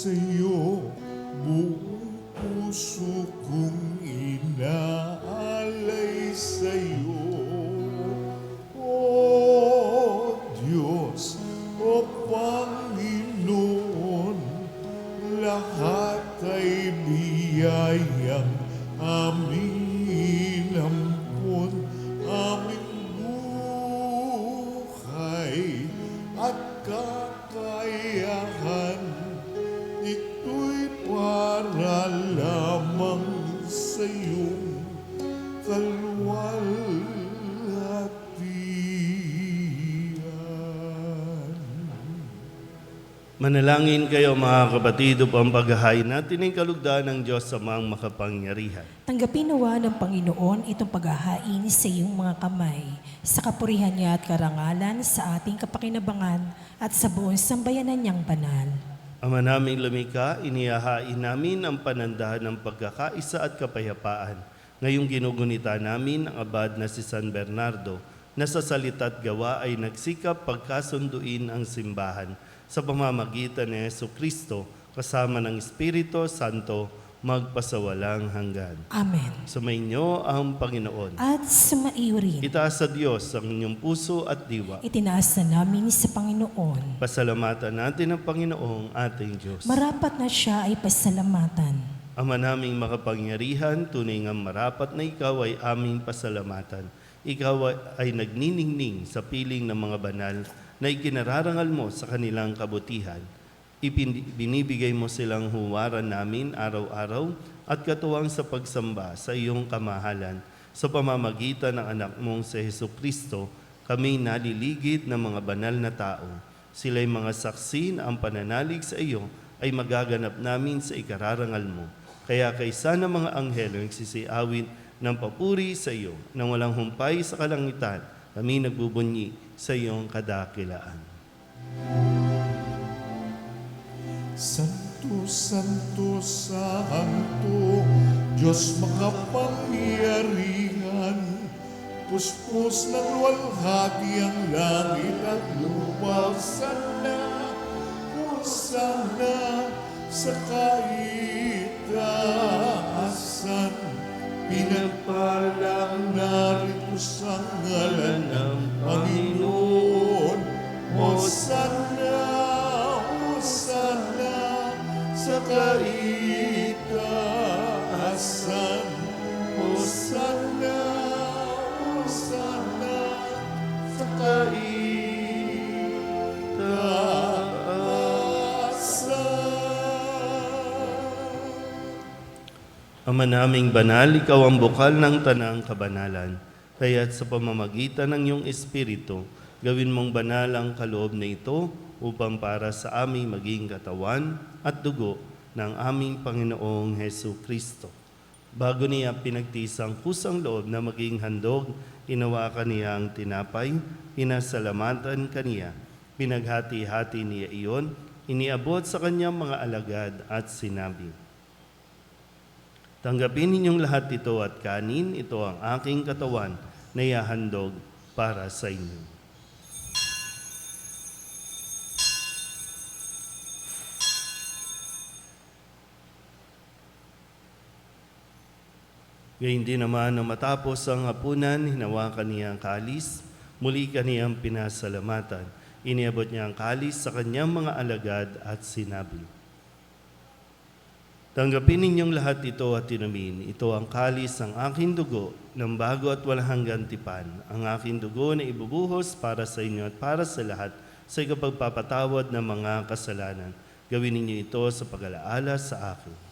sa'yo buong puso kong inaalay Manalangin kayo mga kapatid upang paghahain natin ang kalugdan ng Diyos sa mga makapangyarihan. Tanggapin nawa ng Panginoon itong paghahain sa iyong mga kamay, sa kapurihan niya at karangalan sa ating kapakinabangan at sa buong sambayanan niyang banal. Ama naming lumika, inihahain namin ang panandahan ng pagkakaisa at kapayapaan. Ngayong ginugunita namin ang abad na si San Bernardo, na sa salita at gawa ay nagsikap pagkasunduin ang simbahan sa pamamagitan ni Yesu Kristo kasama ng Espiritu Santo magpasawalang hanggan. Amen. Sumainyo ang Panginoon. At sumaiyo rin, Itaas sa Diyos ang inyong puso at diwa. itinaas na namin sa Panginoon. Pasalamatan natin ang Panginoong ating Diyos. Marapat na siya ay pasalamatan. Ama naming makapangyarihan, tunay nga marapat na ikaw ay aming pasalamatan. Ikaw ay- nagniningning sa piling ng mga banal na ikinararangal mo sa kanilang kabutihan. Ipin- binibigay mo silang huwaran namin araw-araw at katuwang sa pagsamba sa iyong kamahalan. Sa pamamagitan ng anak mong si Heso Kristo, kami naliligid ng mga banal na tao. Sila'y mga saksi na ang pananalig sa iyo ay magaganap namin sa ikararangal mo. Kaya kaysa ng mga anghel ang nagsisiawit ng papuri sa iyo nang walang humpay sa kalangitan, kami nagbubunyi sa iyong kadakilaan. Santo, Santo, Santo, Diyos makapangyarihan, puspos ng luwalhati ang langit at lupa, sana, sana, sa kaitaasan, pinagpalang narito sa ngalan ng Panginoon, o sana, sa kaitaasan, Ama naming banal, ikaw ang bukal ng tanang kabanalan. Kaya't sa pamamagitan ng iyong Espiritu, gawin mong banal ang kaloob na ito upang para sa aming maging katawan at dugo ng aming Panginoong Heso Kristo. Bago niya pinagtisang kusang loob na maging handog, inawakan niya ang tinapay, pinasalamatan kaniya, pinaghati-hati niya iyon, iniabot sa kanyang mga alagad at sinabi, Tanggapin ninyong lahat ito at kanin, ito ang aking katawan na ihahandog para sa inyo. Gayun din naman na matapos ang hapunan, hinawakan niya ang kalis, muli kaniyang pinasalamatan. Iniabot niya ang kalis sa kanyang mga alagad at sinabi, Tanggapin ninyong lahat ito at inumin. Ito ang kalis ng aking dugo ng bago at walang hanggang tipan. Ang aking dugo na ibubuhos para sa inyo at para sa lahat sa ikapagpapatawad ng mga kasalanan. Gawin ninyo ito sa pag-alaala sa akin.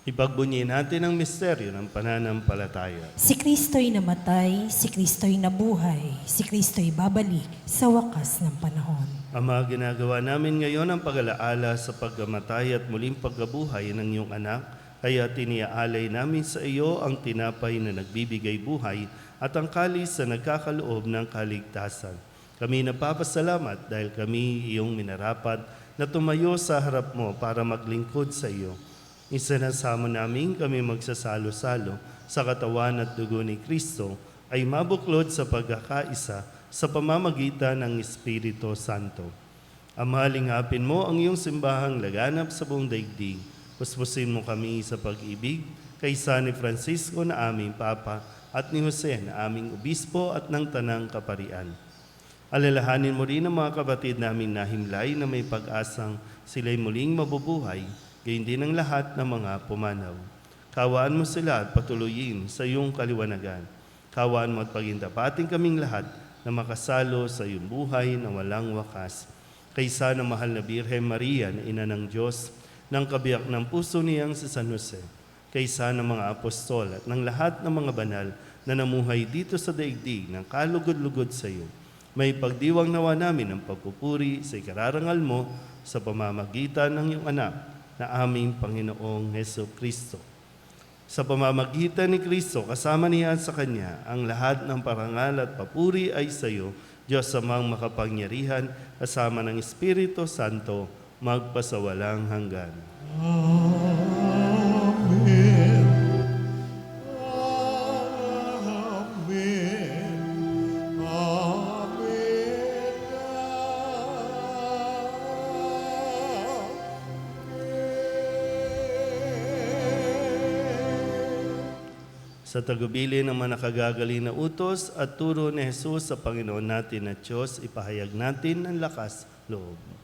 Ipagbunyi natin ang misteryo ng pananampalataya. Si Kristo'y namatay, si Kristo'y nabuhay, si Kristo'y babalik sa wakas ng panahon. Ama, ginagawa namin ngayon ang pag-alaala sa pagkamatay at muling pagkabuhay ng iyong anak, kaya tiniaalay namin sa iyo ang tinapay na nagbibigay buhay at ang kalis na nagkakaloob ng kaligtasan. Kami napapasalamat dahil kami iyong minarapat na tumayo sa harap mo para maglingkod sa iyo. Isinasamo namin kami magsasalo-salo sa katawan at dugo ni Kristo ay mabuklod sa pagkakaisa sa pamamagitan ng Espiritu Santo. Ama, lingapin mo ang iyong simbahang laganap sa buong daigdig. Puspusin mo kami sa pag-ibig kaysa ni Francisco na aming Papa at ni Jose na aming Obispo at ng Tanang Kaparian. Alalahanin mo rin ang mga kapatid namin na himlay na may pag-asang sila'y muling mabubuhay, gayon din ang lahat ng mga pumanaw. Kawaan mo sila at patuloyin sa iyong kaliwanagan. Kawaan mo at pagintapating kaming lahat na makasalo sa iyong buhay na walang wakas. Kaysa ng mahal na Birhen Maria na ina ng Diyos, ng kabiyak ng puso niyang si San Jose, kaysa ng mga apostol at ng lahat ng mga banal na namuhay dito sa daigdig ng kalugod-lugod sa iyo. May pagdiwang nawa namin ang pagpupuri sa ikararangal mo sa pamamagitan ng iyong anak na aming Panginoong Heso Kristo. Sa pamamagitan ni Kristo, kasama niya sa Kanya, ang lahat ng parangal at papuri ay sa iyo, Diyos amang makapangyarihan, kasama ng Espiritu Santo, magpasawalang hanggan. Amen. Sa tagubili ng mga nakagagaling na utos at turo ni Jesus sa Panginoon natin at Diyos, ipahayag natin ang lakas loob.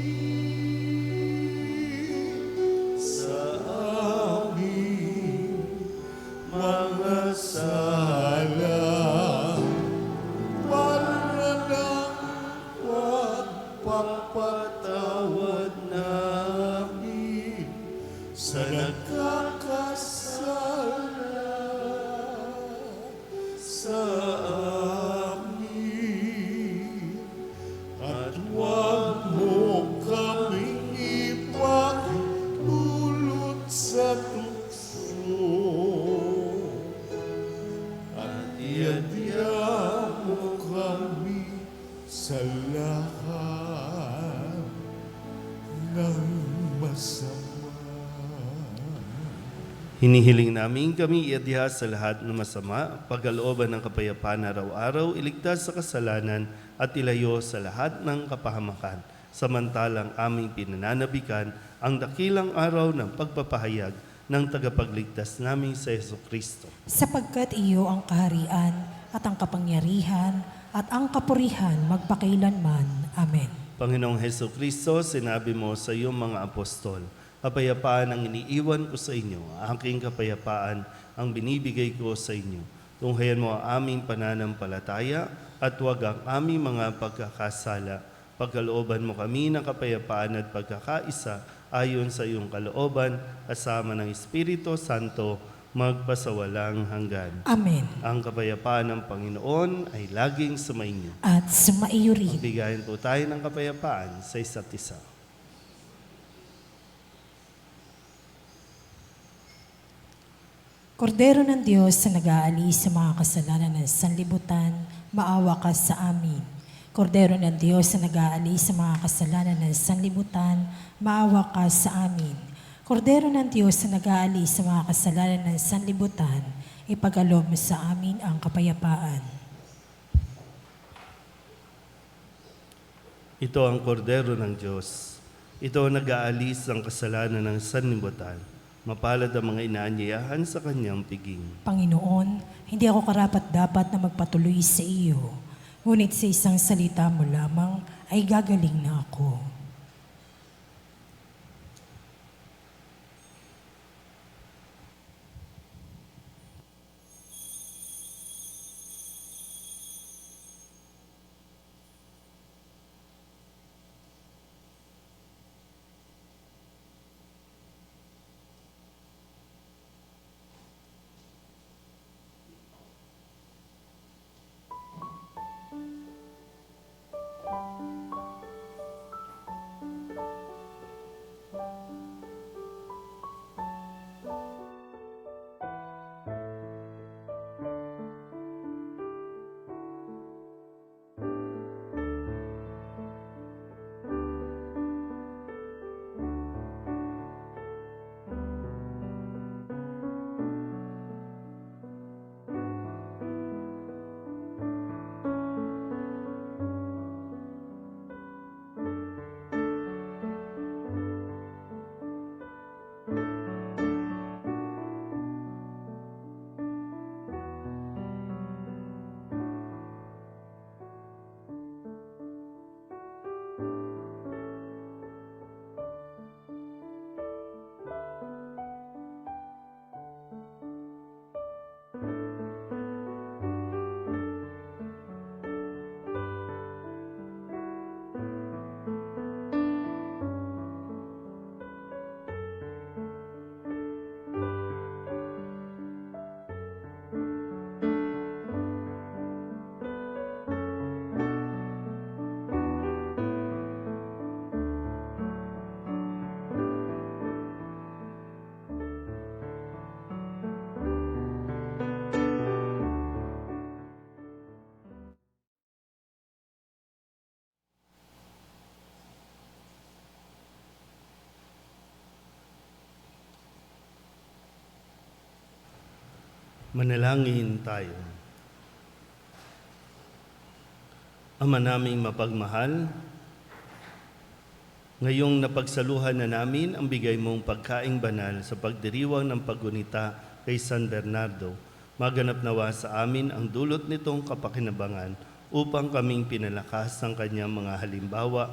Kami sa lahat ng masama. Hinihiling namin kami iadya sa lahat ng masama, pagkalooban ng kapayapaan araw-araw, iligtas sa kasalanan at ilayo sa lahat ng kapahamakan. Samantalang aming pinananabikan ang dakilang araw ng pagpapahayag ng tagapagligtas naming sa Yeso Kristo. Sapagkat iyo ang kaharian at ang kapangyarihan at ang kapurihan magpakailanman. Amen. Panginoong Heso Kristo, sinabi mo sa iyong mga apostol, Kapayapaan ang iniiwan ko sa inyo, aking kapayapaan ang binibigay ko sa inyo. Tunghayan mo ang aming pananampalataya at huwag ang aming mga pagkakasala. Pagkalooban mo kami ng kapayapaan at pagkakaisa ayon sa iyong kalooban, kasama ng Espiritu Santo, magpasawalang hanggan. Amen. Ang kapayapaan ng Panginoon ay laging sumainyo. At sumaiyo rin. Bigayan po tayo ng kapayapaan sa isa't isa. Kordero ng Diyos na nag-aalis sa mga kasalanan ng sanlibutan, maawa ka sa amin. Kordero ng Diyos na nag-aalis sa mga kasalanan ng sanlibutan, maawa ka sa amin. Kordero ng Diyos na nag-aalis sa mga kasalanan ng sanlibutan, ipagalob mo sa amin ang kapayapaan. Ito ang kordero ng Diyos. Ito ang nag-aalis ng kasalanan ng sanlibutan. Mapalad ang mga inaanyayahan sa kanyang piging. Panginoon, hindi ako karapat dapat na magpatuloy sa iyo. Ngunit sa isang salita mo lamang ay gagaling na ako. Manalangin tayo. Ama naming mapagmahal, ngayong napagsaluhan na namin ang bigay mong pagkaing banal sa pagdiriwang ng paggunita kay San Bernardo, maganap nawa sa amin ang dulot nitong kapakinabangan upang kaming pinalakas ng kanyang mga halimbawa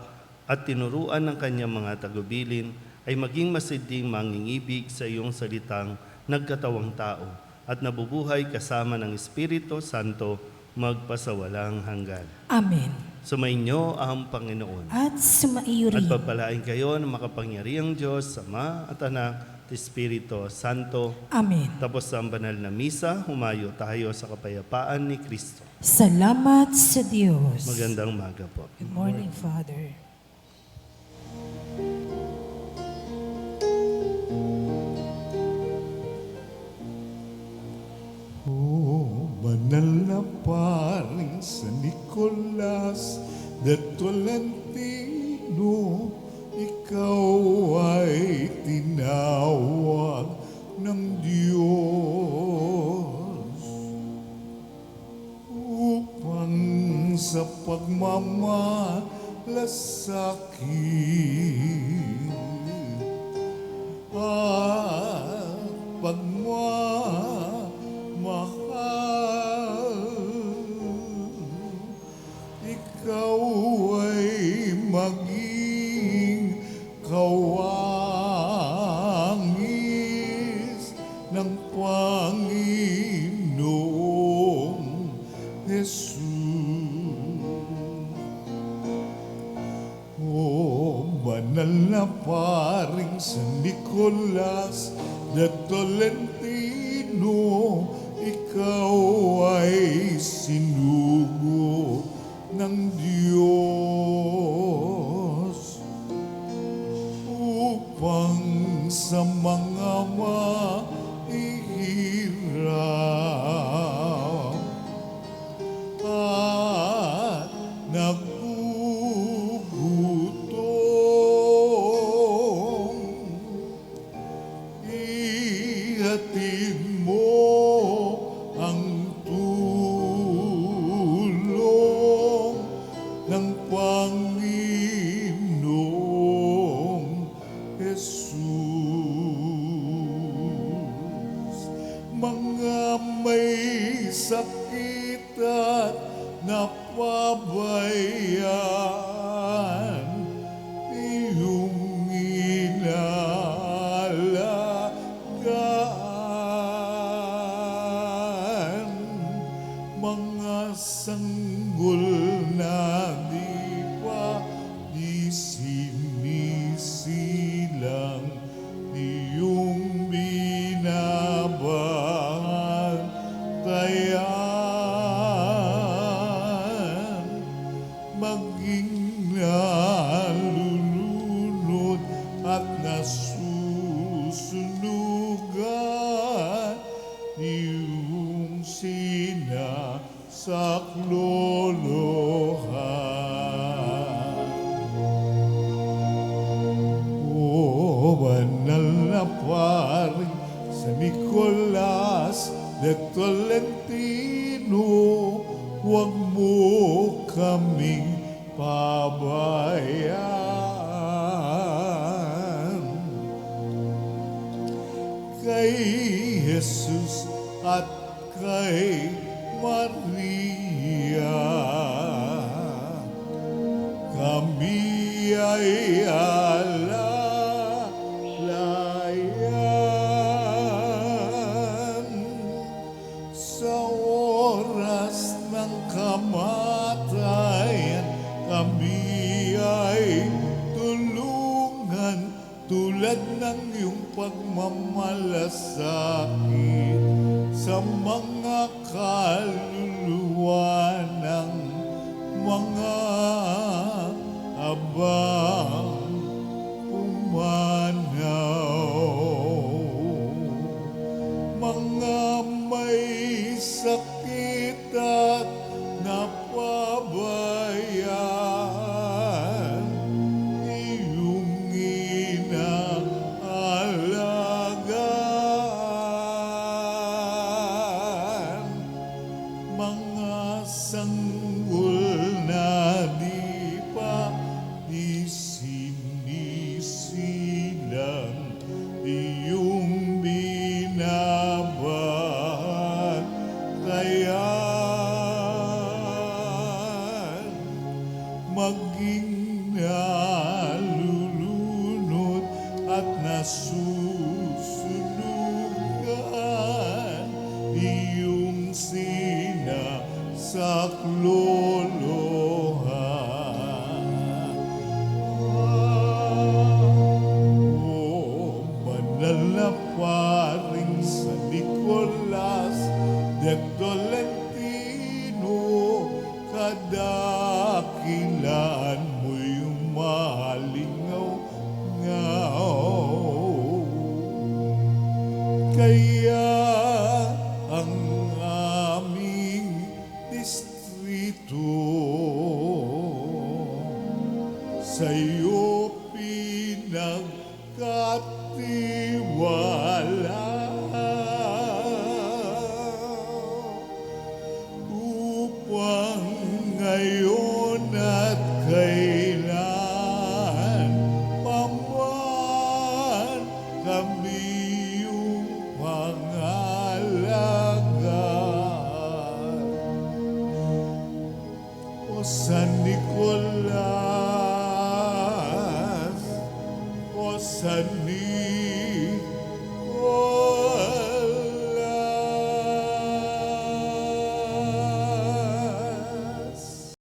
at tinuruan ng kanyang mga tagubilin ay maging masiding mangingibig sa iyong salitang nagkatawang tao at nabubuhay kasama ng Espiritu Santo magpasawalang hanggan. Amen. Sumainyo ang Panginoon. At sumaiyo At rin. pagpalain kayo ng makapangyarihang Diyos, Ama at Anak, at Espiritu Santo. Amen. Tapos ang banal na misa, humayo tayo sa kapayapaan ni Kristo. Salamat sa Diyos. Magandang maga po. Good morning, Father. Nicolas de Tolentino, ikaw ay tinawag ng Diyos. Upang sa pagmamalasakit ikaw ay sinugo ng Diyos kaming pabayaan. Kay Jesus at kay Maria, kami ay ay Tulad ng iyong pagmamalasakit Sa mga kaluluwa ng mga abang 生活